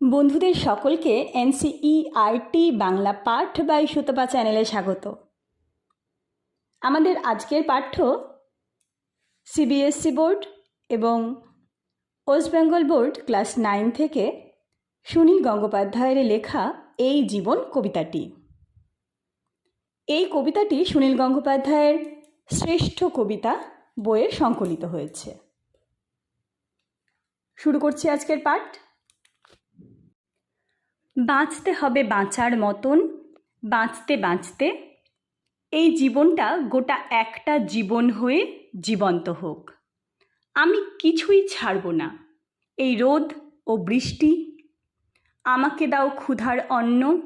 বন্ধুদের সকলকে এনসিইআরটি বাংলা পাঠ বাই সুতপা চ্যানেলে স্বাগত। আমাদের আজকের পাঠ্য সিবিএসসি বোর্ড এবং West Bengal board class nine থেকে সুনীল গঙ্গোপাধ্যায়ের লেখা এই জীবন কবিতাটি। এই কবিতাটি সুনীল গঙ্গোপাধ্যায়ের শ্রেষ্ঠ কবিতা বইয়ে সংকলিত হয়েছে। শুরু করছি আজকের পাঠ। বাঁচতে হবে বাঁচার মতন, বাঁচতে বাঁচতে এই জীবনটা গোটা একটা জীবন হয়ে জীবন্ত হোক। আমি কিছুই ছাড়ব না। এই রোদ ও বৃষ্টি, আমাকে দাও ক্ষুধার অন্ন,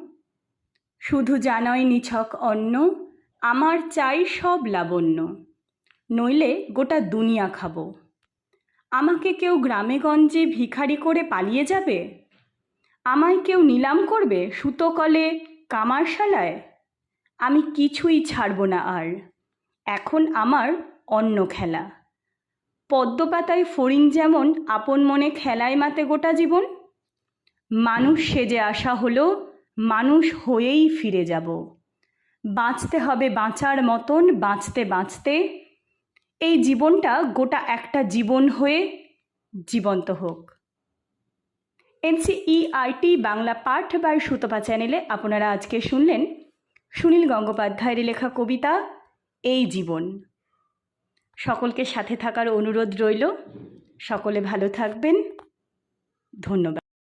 শুধু জানয় নিছক অন্ন, আমার চাই সব লাবণ্য, নইলে গোটা দুনিয়া খাব। আমাকে কেউ গ্রামে গঞ্জে ভিখারি করে পালিয়ে যাবে? আমায় কেউ নিলাম করবে সুতো কলে কামারশালায়? আমি কিছুই ছাড়ব না আর। এখন আমার অন্য খেলা। পদ্মপাতায় ফড়িং যেমন আপন মনে খেলায় মাতে গোটা জীবন, মানুষ সেজে আসা হলো, মানুষ হয়েই ফিরে যাব। বাঁচতে হবে বাঁচার মতন, বাঁচতে বাঁচতে। এই জীবনটা গোটা একটা জীবন হয়ে জীবন্ত হোক। এনসিইআরটি বাংলা পাঠ বাই সুতপা চ্যানেলে আপনারা আজকে শুনলেন সুনীল গঙ্গোপাধ্যায়ের লেখা কবিতা, এই জীবন। সকলকে সাথে থাকার অনুরোধ রইল। সকলে ভালো থাকবেন। ধন্যবাদ।